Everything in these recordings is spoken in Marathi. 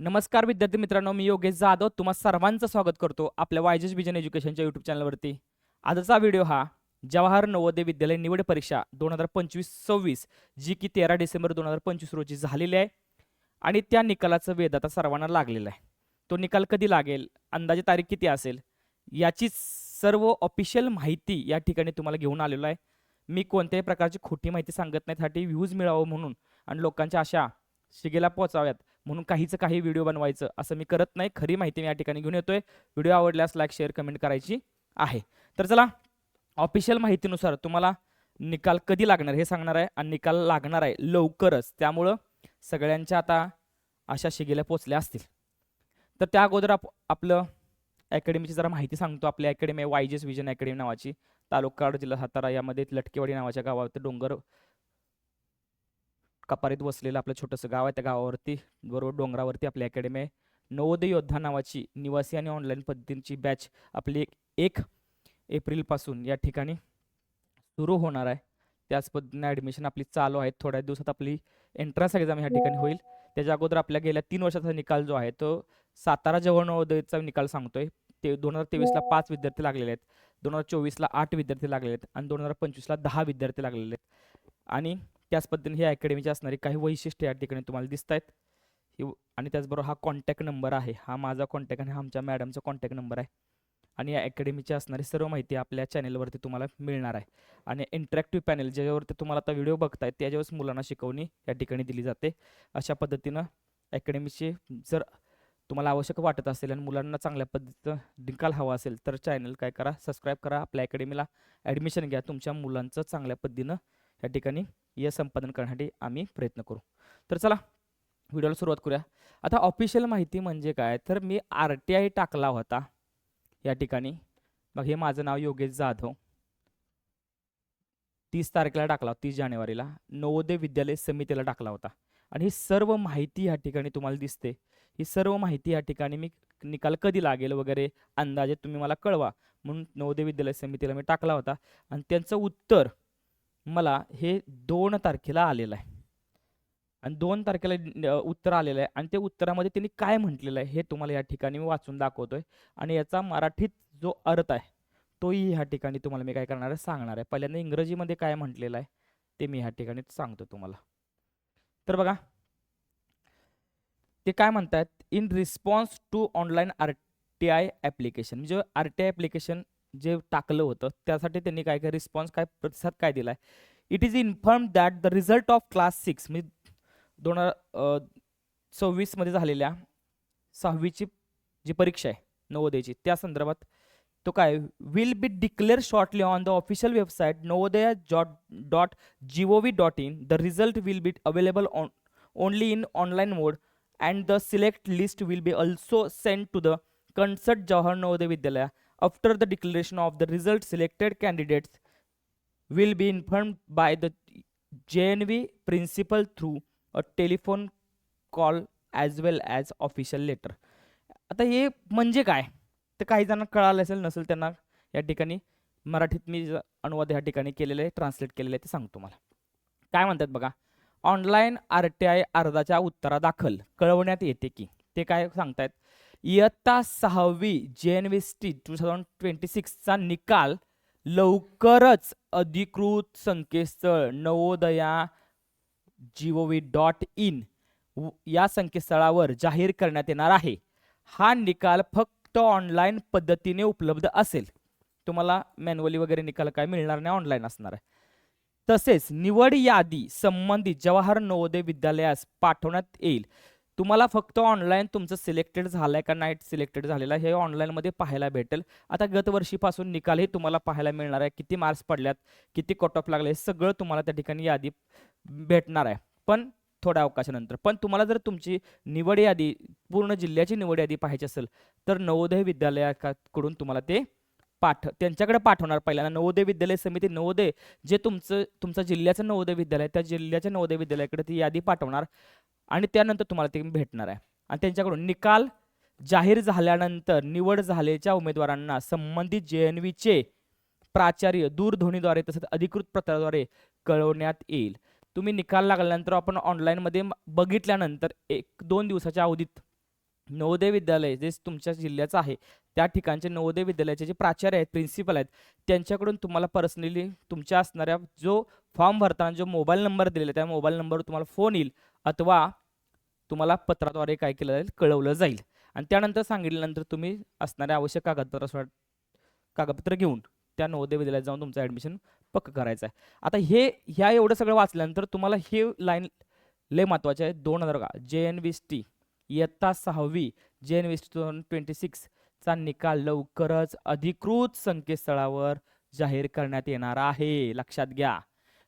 नमस्कार विद्यार्थी मित्रांनो मी योगेश जाधव. तुम्हा सर्वांचं स्वागत करतो आपल्या वायजेस विजन एज्युकेशनच्या यूट्यूब चॅनलवरती आजचा व्हिडिओ हा जवाहर नवोदय विद्यालय निवड परीक्षा दोन हजार पंचवीस सव्वीस जी की तेरा डिसेंबर दोन हजार पंचवीस रोजी झालेली आहे आणि त्या निकालाचं वेध आता सर्वांना लागलेला आहे. तो निकाल कधी लागेल अंदाजे तारीख किती असेल याची सर्व ऑफिशियल माहिती या ठिकाणी तुम्हाला घेऊन आलेलो आहे. मी कोणत्याही प्रकारची खोटी माहिती सांगत नाही साठी व्ह्यूज मिळावं म्हणून आणि लोकांच्या आशा शिगेला पोचाव्यात म्हणून काहीच काही व्हिडिओ बनवायचं असं मी करत नाही. खरी माहिती मी या ठिकाणी घेऊन येतोय. व्हिडिओ आवडल्यास लाईक शेअर कमेंट करायची आहे. तर चला ऑफिशियल माहितीनुसार तुम्हाला निकाल कधी लागणार हे सांगणार आहे आणि निकाल लागणार आहे लवकरच. त्यामुळं सगळ्यांच्या आता आशा शिगेला पोचल्या असतील. तर त्या अगोदर आप आपलं अकॅडमीची जरा माहिती सांगतो. आपली अकॅडमी आहे वायजेस विजन अकॅडमी नावाची. तालुका जिल्हा सातारा यामध्ये लटकेवाडी नावाच्या गावात डोंगर कपारीत वसलेलं आपलं छोटंसं गाव आहे त्या गावावरती बरोबर डोंगरावरती आपली अकॅडमी आहे. नवोदय योद्धा नावाची निवासी आणि ऑनलाईन पद्धतींची बॅच आपली एक एक एप्रिलपासून या ठिकाणी सुरू होणार आहे. त्याच पद्धतीने ॲडमिशन आपली चालू आहे. थोड्या दिवसात आपली एंट्रन्स एक्झाम ह्या ठिकाणी होईल. त्याच्या अगोदर आपल्या गेल्या तीन वर्षाचा निकाल जो आहे तो सातारा जवळ नवोदयचा निकाल सांगतोय. ते दोन हजार तेवीसला पाच विद्यार्थी लागलेले आहेत. दोन हजार चोवीसला आठ विद्यार्थी लागलेले आहेत. आणि दोन हजार पंचवीसला दहा विद्यार्थी लागलेले आहेत. आणि त्याच पद्धतीने ही अकॅडमीची असणारी काही वैशिष्ट्य या ठिकाणी तुम्हाला दिसत आहेत ही आणि त्याचबरोबर हा कॉन्टॅक्ट नंबर आहे. हा माझा कॉन्टॅक्ट आणि हा आमच्या मॅडमचा कॉन्टॅक्ट नंबर आहे. आणि या अकॅडमीची असणारी सर्व माहिती आपल्या चॅनेलवरती तुम्हाला मिळणार आहे. आणि इंटरॅक्टिव्ह पॅनेल ज्याच्यावरती तुम्हाला आता व्हिडिओ बघताय त्याच्यावरच मुलांना शिकवणी या ठिकाणी दिली जाते. अशा पद्धतीनं अकॅडमीची जर तुम्हाला आवश्यक वाटत असेल आणि मुलांना चांगल्या पद्धतीचं निकाल हवा असेल तर चॅनल काय करा सबस्क्राईब करा. आपल्या अकॅडमीला ॲडमिशन घ्या. तुमच्या मुलांचं चांगल्या पद्धतीनं या ठिकाणी या संपादन करण्यासाठी आम्ही प्रयत्न करू. तर चला व्हिडिओला सुरुवात करूया. आता ऑफिशियल माहिती म्हणजे काय? तर मी आर टी आय टाकला होता या ठिकाणी. मग हे माझं नाव योगेश जाधव. तीस तारखेला टाकला होता तीस जानेवारीला. नवोदय विद्यालय समितीला टाकला होता. आणि ही सर्व माहिती या ठिकाणी तुम्हाला दिसते. ही सर्व माहिती या ठिकाणी मी निकाल कधी लागेल वगैरे अंदाजे तुम्ही मला कळवा. म्हणून नवोदय विद्यालय समितीला मी टाकला होता. आणि त्यांचं उत्तर मला हे दोन तारखेला आलेलं आहे. आणि दोन तारखेला उत्तर आलेलं आहे. आणि ते उत्तरामध्ये त्यांनी काय म्हटलेलं आहे हे तुम्हाला या ठिकाणी मी वाचून दाखवतोय. आणि याचा मराठीत जो अर्थ आहे तोही ह्या ठिकाणी तुम्हाला मी काय करणार आहे सांगणार आहे. पहिल्यांदा इंग्रजीमध्ये काय म्हटलेलं आहे ते मी ह्या ठिकाणी सांगतो तुम्हाला. तर बघा ते काय म्हणतात in response to online R T I application. म्हणजे आर टी आय ॲप्लिकेशन जे टाकलं होतं त्यासाठी त्यांनी काय काय रिस्पॉन्स काय प्रतिसाद काय दिला आहे it is inform that the result of class six म्हणजे दोन हजार सव्वीसमध्ये झालेल्या सहावीची जी परीक्षा आहे नवोदयची त्या संदर्भात तो काय will be declare shortly on the official website Navodaya dot dot G O V dot in the result will be available on only in online mode and the select list will be also send to the concerned Jawahar Navodaya Vidyalaya after the declaration of the result selected candidates will be informed by the JNV principal through a telephone call as well as official letter. आता हे म्हणजे काय? तर काही जणांना कळालं असेल नसेल त्यांना या ठिकाणी. मराठीत मी अनुवाद या ठिकाणी केलेले आहे ट्रान्सलेट केलेले आहे ते सांगतो मला काय म्हणतात बघा? ऑनलाईन आर टी आय अर्जाच्या उत्तरादाखल कळवण्यात येते की. ते काय सांगतायत? इयत्ता सहावी J N V T two thousand twenty सिक्सचा निकाल लवकरच अधिकृत संकेतस्थळ नवोदया जीओवी डॉट इन या संकेतस्थळावर जाहीर करण्यात येणार आहे. हा निकाल फक्त ऑनलाईन पद्धतीने उपलब्ध असेल. तुम्हाला मॅन्युअली वगैरे निकाल काय मिळणार नाही ऑनलाईन असणार आहे. तसेच निवड यादी संबंधित जवाहर नवोदय विद्यालयास पाठवण्यात येईल. तुम्हाला फक्त ऑनलाईन तुमचं सिलेक्टेड झालं आहे का नाईट सिलेक्टेड झालेलं आहे हे ऑनलाईनमध्ये पाहायला भेटेल. आता गतवर्षीपासून निकालही तुम्हाला पाहायला मिळणार आहे. किती मार्क्स पडल्यात किती कट ऑफ लागले हे सगळं तुम्हाला त्या ठिकाणी यादी भेटणार आहे. पण थोड्या अवकाशानंतर. पण तुम्हाला जर तुमची निवड यादी पूर्ण जिल्ह्याची निवड यादी पाहायची असेल तर नवोदय विद्यालयाकडून तुम्हाला ते पाठ त्यांच्याकडे पाठवणार. पहिल्यांदा नवोदय विद्यालय समिती नवोदय जे तुमचं तुमचं जिल्ह्याचं नवोदय विद्यालय आहे, त्या जिल्ह्याच्या नवोदय विद्यालयाकडे ती यादी पाठवणार. आणि त्यानंतर तुम्हाला ते भेटणार आहे. आणि त्यांच्याकडून निकाल जाहीर झाल्यानंतर निवड झालेल्या उमेदवारांना संबंधित जे एन व्हीचे प्राचार्य दूरध्वनीद्वारे तसंच अधिकृत पत्राद्वारे कळवण्यात येईल. तुम्ही निकाल लागल्यानंतर आपण ऑनलाईनमध्ये बघितल्यानंतर एक दोन दिवसाच्या अवधीत नवोदय विद्यालय जे तुमच्या जिल्ह्याचं आहे त्या ठिकाणचे नवोदय विद्यालयाचे जे प्राचार्य आहेत प्रिन्सिपल आहेत त्यांच्याकडून तुम्हाला पर्सनली तुमच्या असणाऱ्या जो फॉर्म भरताना जो मोबाईल नंबर दिलेला त्या मोबाईल नंबरवर तुम्हाला फोन येईल. अथवा तुम्हाला पत्राद्वारे काय केलं जाईल कळवलं जाईल. आणि त्यानंतर सांगितल्यानंतर तुम्ही असणाऱ्या आवश्यक कागदपत्र कागदपत्र घेऊन त्या नवोदय विद्यालयात जाऊन तुमचं ॲडमिशन पक्क करायचं आहे. आता हे ह्या एवढं सगळं वाचल्यानंतर तुम्हाला हे लाईन लय महत्त्वाचे आहे. दोन हजार का जे एन वीस टी इयत्ता सहावी जे एन वीस टू थाउजंड ट्वेंटी सिक्सचा निकाल लवकरच अधिकृत संकेतस्थळावर जाहीर करण्यात येणार आहे. लक्षात घ्या.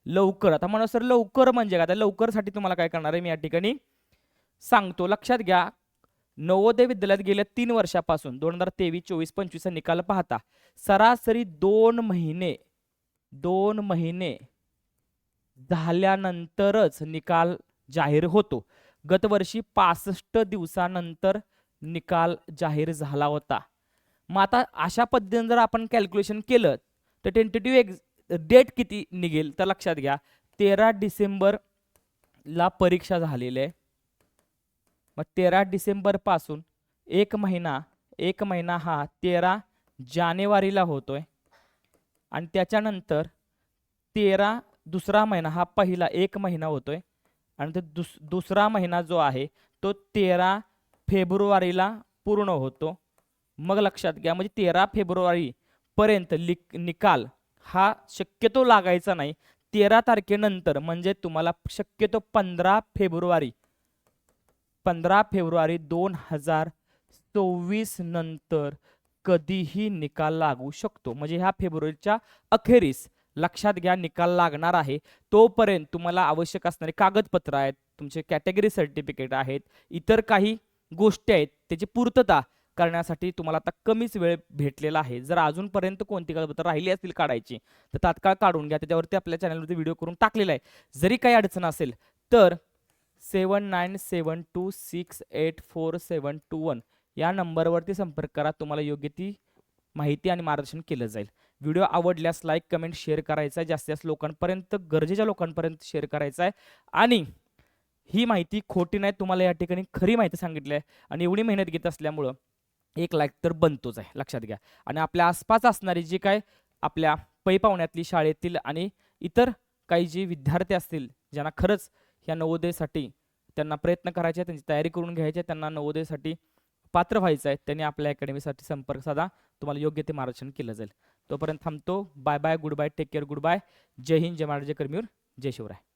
लवकर. आता म्हणा सर लवकर म्हणजे काय? आता लवकरसाठी तुम्हाला काय करणार आहे? मी या ठिकाणी सांगतो. लक्षात घ्या नवोदय विद्यालयात गेल्या तीन वर्षापासून दोन हजार तेवीस चोवीस पंचवीसचा निकाल पाहता सरासरी दोन महिने दोन महिने झाल्यानंतरच निकाल जाहीर होतो. गतवर्षी पासष्ट दिवसानंतर निकाल जाहीर झाला होता. मग आता अशा पद्धतीने जर आपण कॅल्क्युलेशन केलं तर टेंटेटिव्ह एक्झ डेट किती निघेल तर लक्षात घ्या तेरा डिसेंबरला परीक्षा झालेली आहे. मग तेरा डिसेंबरपासून एक महिना एक महिना हा तेरा जानेवारीला होतोय. आणि त्याच्यानंतर तेरा दुसरा महिना हा पहिला एक महिना होतोय. आणि तो दुस दुसरा महिना जो आहे तो तेरा फेब्रुवारीला पूर्ण होतो. मग लक्षात घ्या म्हणजे तेरा फेब्रुवारीपर्यंत लिक निकाल हा शक्यतो लागायचा नाही. तेरा तारखेनंतर म्हणजे तुम्हाला शक्यतो पंधरा फेब्रुवारी पंधरा फेब्रुवारी दोन हजार चोवीस नंतर कधीही निकाल लागू शकतो. म्हणजे ह्या फेब्रुवारीच्या अखेरीस लक्षात घ्या निकाल लागणार आहे. तोपर्यंत तुम्हाला आवश्यक असणारे कागदपत्र आहेत तुमचे कॅटेगरी सर्टिफिकेट आहेत इतर काही गोष्टी आहेत त्याची पूर्तता करण्यासाठी तुम्हाला आता कमीच वेळ भेटलेला आहे. जर अजूनपर्यंत कोणती कागदपत्र राहिली असतील काढायची तर तात्काळ काढून घ्या. त्याच्यावरती आपल्या चॅनलवरती व्हिडिओ करून टाकलेला आहे. जरी काही अडचण असेल तर seven nine seven two six eight four seven two one या नंबरवरती संपर्क करा. तुम्हाला योग्य ती माहिती आणि मार्गदर्शन केलं जाईल. व्हिडिओ आवडल्यास लाईक कमेंट शेअर करायचा आहे. जास्तीत जास्त लोकांपर्यंत गरजेच्या लोकांपर्यंत शेअर करायचा आहे. आणि ही माहिती खोटी नाही तुम्हाला या ठिकाणी खरी माहिती सांगितली आहे. आणि एवढी मेहनत घेत असल्यामुळं एक लाईक तर बनतोच आहे लक्षात घ्या. आणि आपल्या आसपास असणारी जी काय आपल्या पै पाहुण्यातली शाळेतील आणि इतर काही जे विद्यार्थी असतील ज्यांना खरंच ह्या नवोदयसाठी त्यांना प्रयत्न करायचे त्यांची तयारी करून घ्यायची त्यांना नवोदयसाठी पात्र व्हायचं आहे त्यांनी आपल्या अकॅडमीसाठी संपर्क साधा तुम्हाला योग्य ते मार्गदर्शन केलं जाईल. तोपर्यंत थांबतो. Bye bye good bye take care good bye जय हिंद जय महाराज जय कर्मीवर जय शिवराय.